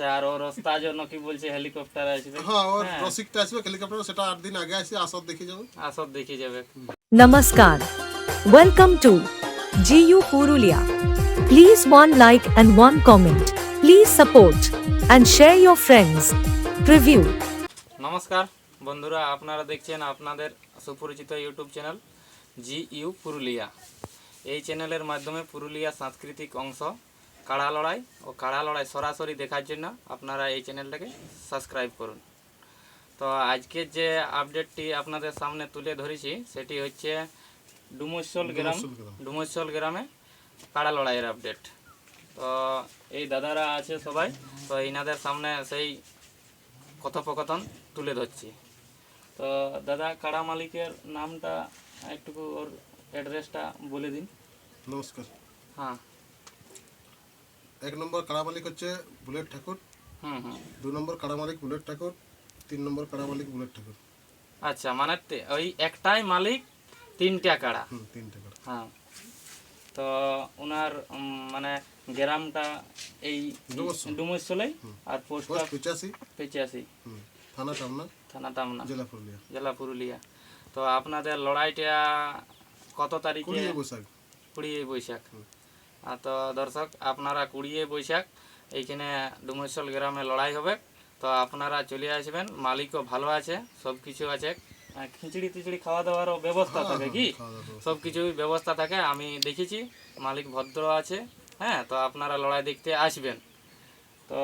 আচ্ছা আর ওর রাস্তার জন্য কি বলছে হেলিকপ্টার আসবে হ্যাঁ ওর রসিকটা আসবে হেলিকপ্টার সেটা আট দিন আগে আসি আসর দেখে যাব আসর দেখে যাবে Namaskar. Welcome to GU Purulia. Please one like and one comment. Please support and share your friends. Preview. নমস্কার বন্ধুরা আপনারা দেখছেন আপনাদের সুপরিচিত YouTube channel G U Purulia এই চ্যানেলের মাধ্যমে পুরুলিয়া সাংস্কৃতিক অংশ কাড়া লড়াই ও কাড়া লড়াই সরাসরি দেখার জন্য আপনারা এই চ্যানেলটাকে সাবস্ক্রাইব করুন। তো আজকের যে আপডেটটি আপনাদের সামনে তুলে ধরেছি সেটি হচ্ছে ডুমসল গ্রাম ডুমসল গ্রামে। কাড়া লড়াইয়ের আপডেট। তো এই দাদারা আছে সবাই তো ইনাদের সামনে সেই কথোপকথন তুলে ধরছি। তো দাদা কাড়া মালিকের নামটা একটু ওর অ্যাড্রেসটা বলে দিন। নমস্কার। হ্যাঁ। এক নম্বর কাড়া মালিক হচ্ছে বুলেট ঠাকুর দু নম্বর কাড়া মালিক বুলেট ঠাকুর তিন নম্বর কাড়া মালিক বুলেট ঠাকুর। আচ্ছা মানে ওই একটাই মালিক তিনটা কাড়া। তিনটে কাড়া। হ্যাঁ। তো ওনার মানে গ্রামটা এই। ডুমসলেই আর পোস্ট পঁচাশি। পেঁচাশি। থানা টামনা থানা টামনা জেলা পুরুলিয়া। জেলা পুরুলিয়া। তো আপনাদের লড়াইটা কত তারিখে? কুড়িয়ে বৈশাখ। কুড়িয়ে বৈশাখ। তো দর্শক আপনারা কুড়িয়ে বৈশাখ এইখানে ডুমসল গ্রামে লড়াই হবে। তো আপনারা চলে আসবেন মালিকও ভালো আছে সব কিছু আছে। খিচড়ি টিচড়ি খাওয়া দাওয়ারও ব্যবস্থা থাকে কি? খাওয়া সব কিছুই ব্যবস্থা থাকে আমি দেখেছি মালিক ভদ্র আছে হ্যাঁ তো আপনারা লড়াই দেখতে আসবেন। তো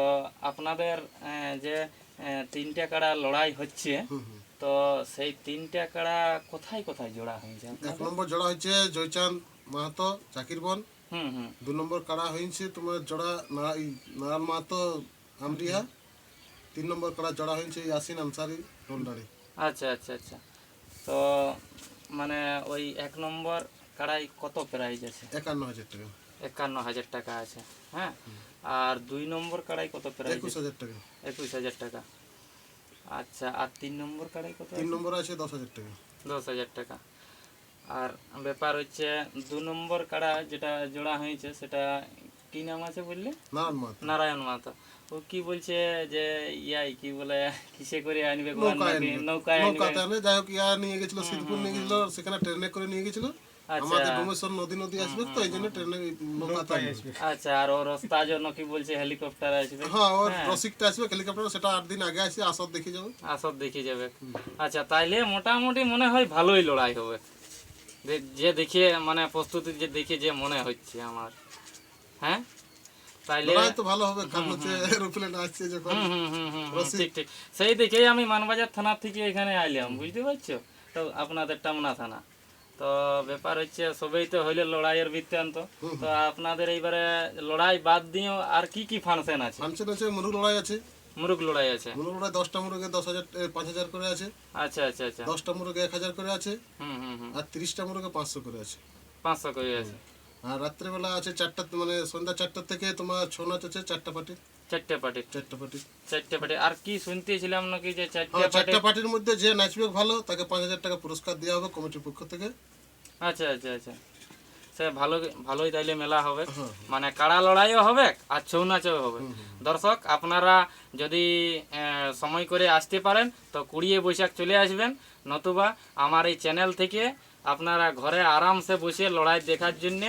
আপনাদের যে তিনটা কাড়া লড়াই হচ্ছে তো সেই তিনটা কাড়া কোথায় কোথায় জোড়া হয়েছে? এক নম্বর জোড়া হয়েছে জয়চাঁদ মাহাতো চাকিরবন হুম হুম দু নম্বর কাড়া হয়েছে তোমার জোড়া নারায়ণ মাহাতো আমরিহা তিন নম্বর কাড়া জোড়া হয়েছে ইয়াসিন আনসারি রোলডারি আচ্ছা আচ্ছা আচ্ছা। তো মানে ওই এক নম্বর কাড়াই কত প্রাইজ আছে? একান্ন হাজার টাকা। একান্ন হাজার টাকা আছে হ্যাঁ? আর দুই নম্বর কাড়াই কত প্রাইজ একুশ হাজার টাকা। একুশ হাজার টাকা। আচ্ছা আর তিন নম্বর কাড়াই কত তিন নম্বর আছে দশ হাজার টাকা। দশ হাজার টাকা। আর ব্যাপার হচ্ছে দু নম্বর কাড়া যেটা জোড়া হয়েছে সেটা কি নাম আছে বললে? নারায়ণ মাতা ও কি বলছে যে ইয়াই কি বলে কিসে করে আনবে নৌকায় আনবে। যাই হোক ইয়া নিয়ে গেছিল সিদ্ধপুর নিয়ে গেছিল সেখানে ট্রেনে করে নিয়ে গেছিল। আচ্ছা। আমাদের ডোমেশ্বর নদী নদী আসবে তো এই জন্য ট্রেনে নৌকাতে আনবে আচ্ছা আর ও রাস্তার জন্য কি বলছে হেলিকপ্টার আসবে। হ্যাঁ ওর রসিকটা আসবে হেলিকপ্টার সেটা আট দিন আগে আসি আসর দেখে যাব। আসর দেখে যাবে। আচ্ছা তাইলে মোটামুটি মনে হয় ভালোই লড়াই হবে। যে- দেখে মানে প্রস্তুতি যে দেখে যে মনে হচ্ছে আমার। হ্যাঁ? তাইলে তো ভালো হবে কারণ হচ্ছে এরোপ্লেন আসছে যখন। ঠিক সেই দেখেই আমি মানবাজার থানা থেকে এখানে আইলাম বুঝতে পারছ? তো আপনাদের টামনা থানা। তো ব্যাপার হচ্ছে সবই তো হইলে লড়াইয়ের বৃত্তান্ত। তো আপনাদের এইবারে লড়াই বাদ দিয়েও আর কি কি ফাংশন আছে? ফাংশন আছে মুরগ লড়াই আছে। মুরুগ লড়াই আছে। মুরগ লড়াই দশটা মুরগে দশ হাজার পাঁচ হাজার করে আছে। আচ্ছা আচ্ছা আচ্ছা। দশটা মুরগে এক হাজার করে আছে। হুম হুম হুম। আর তিরিশটা মুরগে পাঁচশো করে আছে। পাঁচশো করে আছে। আর রাত্রেবেলা আছে চারটা মানে সন্ধ্যা চারটা থেকে তোমার ছৌ নাচ আছে চারটা পার্টি চারটে পার্টি চারটা পার্টি চারটে পার্টি আর কি শুনতেছিলাম নাকি যে চারটে হ্যাঁ পার্টির মধ্যে যে নাচবে ভালো তাকে পাঁচ হাজার টাকা পুরস্কার দেওয়া হবে কমিটির পক্ষ থেকে। আচ্ছা আচ্ছা আচ্ছা। সে ভালো ভালোই তাইলে মেলা হবে। মানে কাড়া লড়াইও হবে আর ছৌ নাচও হবে দর্শক আপনারা যদি সময় করে আসতে পারেন তো কুড়িয়ে বৈশাখ চলে আসবেন। নতুবা আমার এই চ্যানেল থেকে আপনারা ঘরে আরামসে বসে লড়াই দেখার জন্যে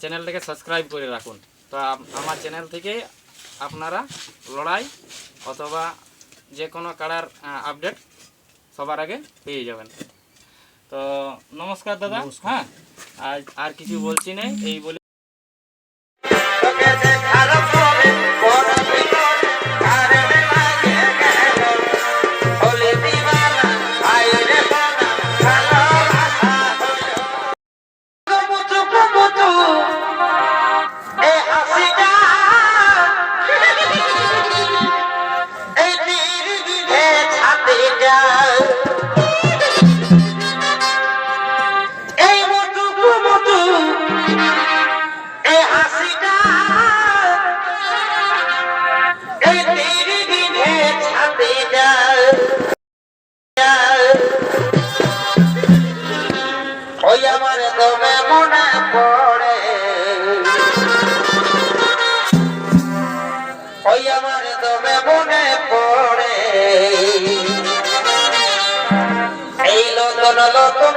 চ্যানেলটাকে সাবস্ক্রাইব করে রাখুন। তো আমার চ্যানেল থেকে আপনারা লড়াই অথবা যে কোনো কাড়ার আপডেট সবার আগে পেয়ে যাবেন। তো নমস্কার দাদা। হ্যাঁ? আর আর কিছু বলছি না এই বলে মাঝে তবে মনে পড়ে। ওই আমার তবে মনে পড়ে। এই লতন লতন